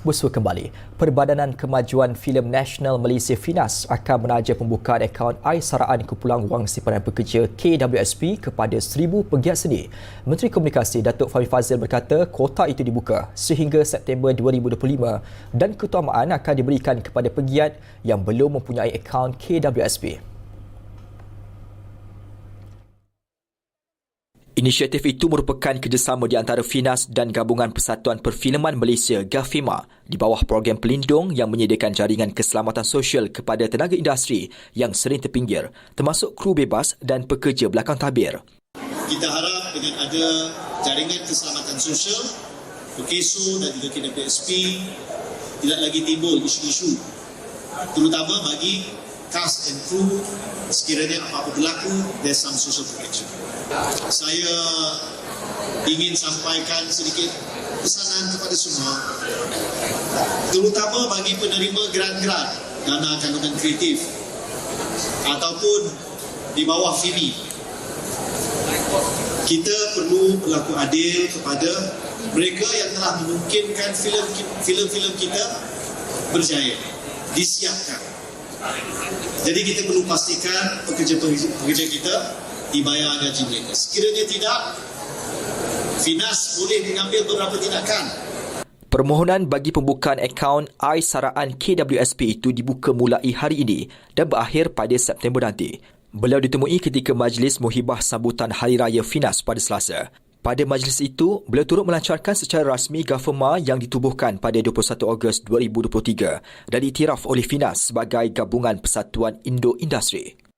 Bersua kembali, Perbadanan Kemajuan Filem Nasional Malaysia FINAS akan menaja pembukaan akaun Aisaraan Kumpulan Wang Simpanan Pekerja KWSP kepada seribu pegiat seni. Menteri Komunikasi Datuk Fahmi Fazil berkata kota itu dibuka sehingga September 2025 dan keutamaan akan diberikan kepada pegiat yang belum mempunyai akaun KWSP. Inisiatif itu merupakan kerjasama di antara Finas dan Gabungan Persatuan Perfilman Malaysia GAFIMA di bawah program pelindung yang menyediakan jaringan keselamatan sosial kepada tenaga industri yang sering terpinggir termasuk kru bebas dan pekerja belakang tabir. Kita harap dengan ada jaringan keselamatan sosial, PKSO dan juga KWSP tidak lagi timbul isu-isu terutama bagi cast and crew sekiranya apa-apa berlaku there's some social protection. Saya ingin sampaikan sedikit pesanan kepada semua terutama bagi penerima grant-grant dana kandungan kreatif ataupun di bawah FIMI kita perlu berlaku adil kepada mereka yang telah memungkinkan filem-filem kita berjaya disiapkan jadi kita perlu pastikan pekerja-pekerja kita dibayar gaji mereka. Sekiranya tidak, Finas boleh mengambil beberapa tindakan. Permohonan bagi pembukaan akaun Aisaraan KWSP itu dibuka mulai hari ini dan berakhir pada September nanti. Beliau ditemui ketika majlis muhibah sambutan Hari Raya Finas pada Selasa. Pada majlis itu, beliau turut melancarkan secara rasmi Gafema yang ditubuhkan pada 21 Ogos 2023 dan diiktiraf oleh Finas sebagai Gabungan Persatuan Indo Industri.